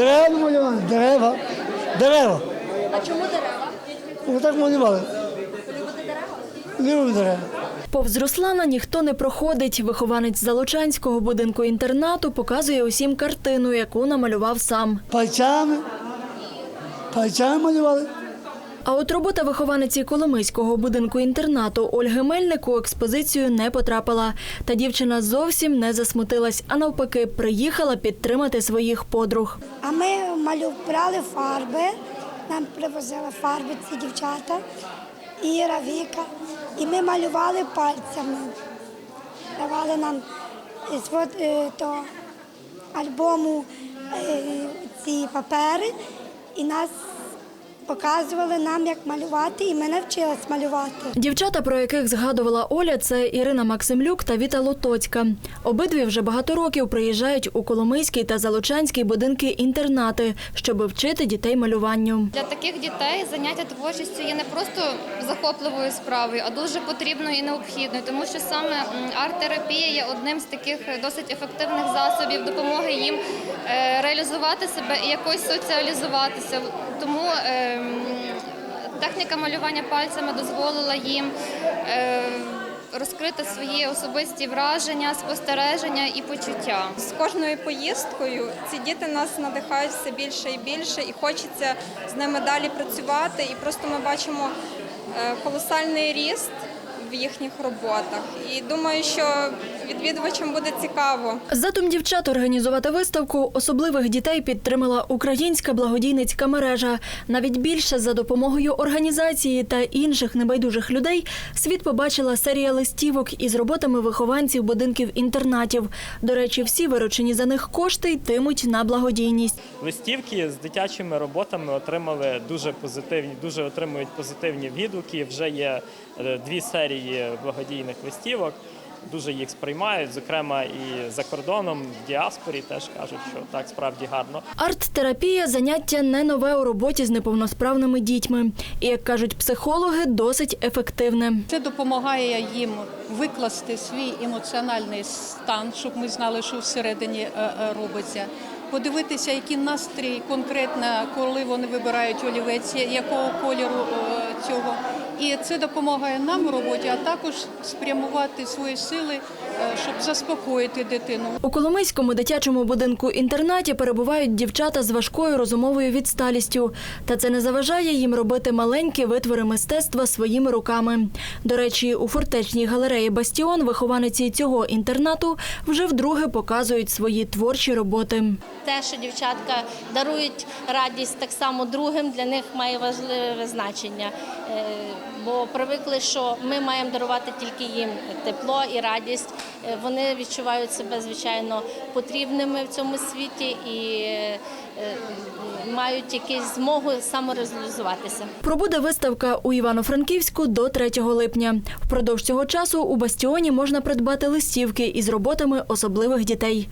Дерева намалювали, дерева. Дерева. А чому дерева? Ось так малювали. Любите дерева? Любимо дерева. Повз Руслана ніхто не проходить. Вихованець Залучанського будинку інтернату показує усім картину, яку намалював сам. Пальцями. Пальцями малювали. А от робота вихованиці Коломийського будинку інтернату Ольги Мельник у експозицію не потрапила. Та дівчина зовсім не засмутилась, а навпаки, приїхала підтримати своїх подруг. А ми малю брали фарби, нам привозили фарби ці дівчата, Іра, Віка. І ми малювали пальцями. Давали нам з е, альбому е, ці папери і нас показували нам, як малювати, і ми навчились малювати. Дівчата, про яких згадувала Оля, це Ірина Максимлюк та Віта Лотоцька. Обидві вже багато років приїжджають у Коломийський та Залучанський будинки-інтернати, щоб вчити дітей малюванню. Для таких дітей заняття творчістю є не просто захопливою справою, а дуже потрібною і необхідною, тому що саме арт-терапія є одним з таких досить ефективних засобів допомоги їм е, реалізувати себе і якось соціалізуватися. Тому е, техніка малювання пальцями дозволила їм. е, Розкрити свої особисті враження, спостереження і почуття. З кожною поїздкою ці діти нас надихають все більше і більше, і хочеться з ними далі працювати. І просто ми бачимо е, колосальний ріст в їхніх роботах. І думаю, що відвідувачам буде цікаво. Задум дівчат організувати виставку особливих дітей підтримала українська благодійницька мережа. Навіть більше за допомогою організації та інших небайдужих людей світ побачила серія листівок із роботами вихованців будинків інтернатів. До речі, всі виручені за них кошти йтимуть на благодійність. Листівки з дитячими роботами отримали дуже позитивні, дуже отримують позитивні відгуки. Вже є е, дві серії благодійних листівок. Дуже їх сприймають, зокрема і за кордоном, в діаспорі теж кажуть, що так справді гарно. Арт-терапія заняття не нове у роботі з неповносправними дітьми. І, як кажуть психологи, досить ефективне. Це допомагає їм викласти свій емоціональний стан, щоб ми знали, що всередині е, е, робиться. Подивитися, який настрій конкретно, коли вони вибирають олівець, якого кольору е, цього. І це допомагає нам у роботі, а також спрямувати свої сили, е, щоб заспокоїти дитину. У Коломийському дитячому будинку інтернаті перебувають дівчата з важкою розумовою відсталістю. Та це не заважає їм робити маленькі витвори мистецтва своїми руками. До речі, у фортечній галереї Бастіон вихованиці цього інтернату вже вдруге показують свої творчі роботи. Те, що дівчатка дарують радість так само другим, для них має важливе значення. Е, Бо привикли, що ми маємо дарувати тільки їм тепло і радість. Е, Вони відчувають себе звичайно потрібними в цьому світі і е, мають якусь змогу самореалізуватися. Пробуде виставка у Івано-Франківську до 3 липня. Впродовж цього часу у бастіоні можна придбати листівки із роботами особливих дітей.